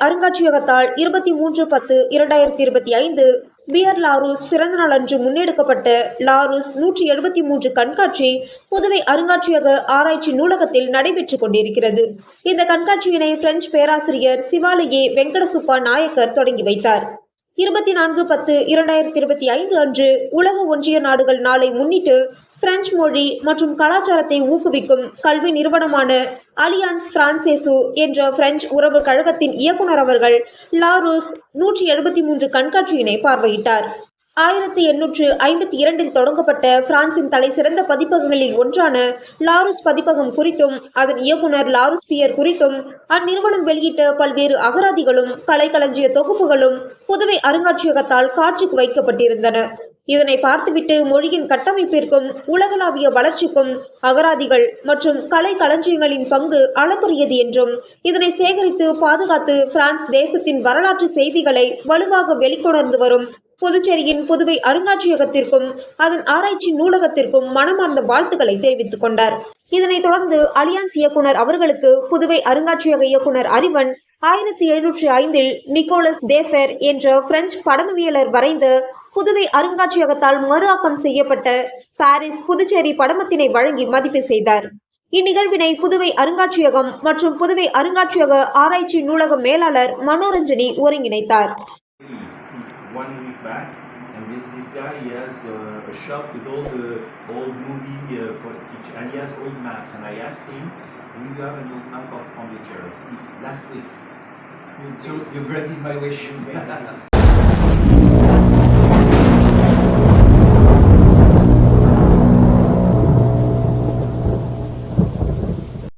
அருங்காட்சியகத்தால் இருபத்தி மூன்று பத்து இரண்டாயிரத்தி இருபத்தி ஐந்து. பியர் லாரூஸ் பிறந்தநாள் அன்று முன்னெடுக்கப்பட்ட லாரூஸ் நூற்றி எழுபத்தி மூன்று கண்காட்சி புதுவை அருங்காட்சியக ஆராய்ச்சி நூலகத்தில் நடைபெற்றுக் கொண்டிருக்கிறது. இந்த கண்காட்சியினை பிரெஞ்சு பேராசிரியர் சிவாலயே வெங்கடசுப்பா நாயக்கர் தொடங்கி வைத்தார். இருபத்தி நான்கு பத்து இரண்டாயிரத்தி இருபத்தி ஐந்து அன்று உலக ஒன்றிய நாடுகள் நாளை முன்னிட்டு பிரெஞ்சு மொழி மற்றும் கலாச்சாரத்தை ஊக்குவிக்கும் கல்வி நிறுவனமான அலியான்ஸ் பிரான்சேசு என்ற பிரெஞ்சு உறவு கழகத்தின் இயக்குனர் அவர்கள் லாரு நூற்றி எழுபத்தி மூன்று கண்காட்சியினை பார்வையிட்டார். ஆயிரத்தி எண்ணூற்று ஐம்பத்தி இரண்டில் தொடங்கப்பட்ட பிரான்சின் தலை சிறந்த பதிப்பகங்களில் ஒன்றான லாருஸ் பதிப்பகம் குறித்தும் அதன் இயக்குனர் லாருஸ் பியர் குறித்தும் அந்நிறுவனம் வெளியிட்ட பல்வேறு அகராதிகளும் கலைக்களஞ்சிய தொகுப்புகளும் புதுவை அருங்காட்சியகத்தால் காட்சிக்கு வைக்கப்பட்டிருந்தன. இதனை பார்த்துவிட்டு மொழியின் கட்டமைப்பிற்கும் உலகளாவிய வளர்ச்சிக்கும் அகராதிகள் மற்றும் கலை களஞ்சியங்களின் பங்கு அளப்பரியது என்றும் இதனை சேகரித்து பாதுகாத்து பிரான்ஸ் தேசத்தின் வரலாற்று செய்திகளை வலுவாக வெளிக்கொணர்ந்து வரும் புதுச்சேரியின் புதுவை அருங்காட்சியகத்திற்கும் அதன் ஆராய்ச்சி நூலகத்திற்கும் மனமார்ந்த வாழ்த்துக்களை தெரிவித்துக் கொண்டார். இதனைத் தொடர்ந்து அலியான்ஸ் இயக்குனர் அவர்களுக்கு புதுவை அருங்காட்சியக இயக்குனர் அறிவன் ஆயிரத்தி எழுநூற்றி ஐந்தில் நிக்கோலஸ் தேஃபெர் என்ற பிரெஞ்சு படமவியலர் வரைந்த புதுவை அருங்காட்சியகத்தால் மறுஆக்கம் செய்யப்பட்ட பாரிஸ் புதுச்சேரி படமத்தினை வழங்கி மதிப்பு செய்தார் இந்நிகழ்வினை புதுவை அருங்காட்சியகம் மற்றும் புதுவை அருங்காட்சியக ஆராய்ச்சி நூலக மேலாளர் Manoranjani ஒருங்கிணைத்தார் this this guy he has uh, a shop with all the old movie uh, footage, and he has old maps. And I asked him, "Do you have an old map of Pondicherry?" Last week. So you granted my wish.